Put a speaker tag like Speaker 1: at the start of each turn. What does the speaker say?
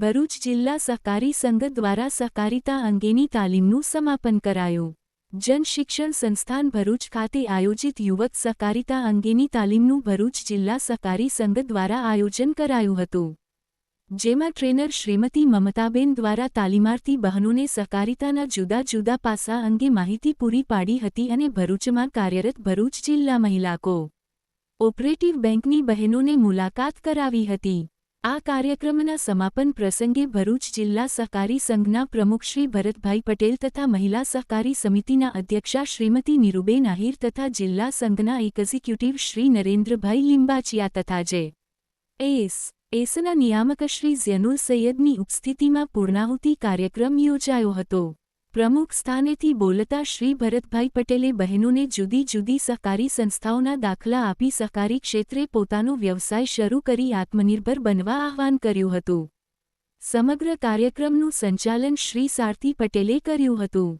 Speaker 1: ભરૂચ જિલ્લા સહકારી સંઘ દ્વારા સહકારિતા અંગેની તાલીમનું સમાપન કરાયું. જનશિક્ષણ સંસ્થાન ભરૂચ ખાતે આયોજિત યુવક સહકારિતા અંગેની તાલીમનું ભરૂચ જિલ્લા સહકારી સંઘ દ્વારા આયોજન કરાયું હતું. જેમાં ટ્રેનર શ્રીમતી મમતાબેન દ્વારા તાલીમાર્થી બહેનોને સહકારિતાના જુદા જુદા પાસા અંગે માહિતી પૂરી પાડી હતી અને ભરૂચમાં કાર્યરત ભરૂચ જિલ્લા મહિલા કો ઓપરેટિવ બેંકની બહેનોને મુલાકાત કરાવી હતી. આ કાર્યક્રમના સમાપન પ્રસંગે ભરૂચ જિલ્લા સહકારી સંઘના પ્રમુખ શ્રી ભરતભાઈ પટેલ તથા મહિલા સહકારી સમિતિના અધ્યક્ષા શ્રીમતી નીરુબેન આહિર તથા જિલ્લા સંઘના એક્ઝિક્યુટિવ શ્રી નરેન્દ્રભાઈ લિંબાચિયા તથા જે. એસ. એસના નિયામક શ્રી ઝેનુલ સૈયદની ઉપસ્થિતિમાં પૂર્ણાહુતિ કાર્યક્રમ યોજાયો હતો. પ્રમુખ સ્થાનેથી બોલતા શ્રી ભરતભાઈ પટેલે બહેનોને જુદી જુદી સહકારી સંસ્થાઓના દાખલા આપી સહકારી ક્ષેત્રે પોતાનો વ્યવસાય શરૂ કરી આત્મનિર્ભર બનવા આહ્વાન કર્યું હતું. સમગ્ર કાર્યક્રમનું સંચાલન શ્રી સારથી પટેલે કર્યું હતું.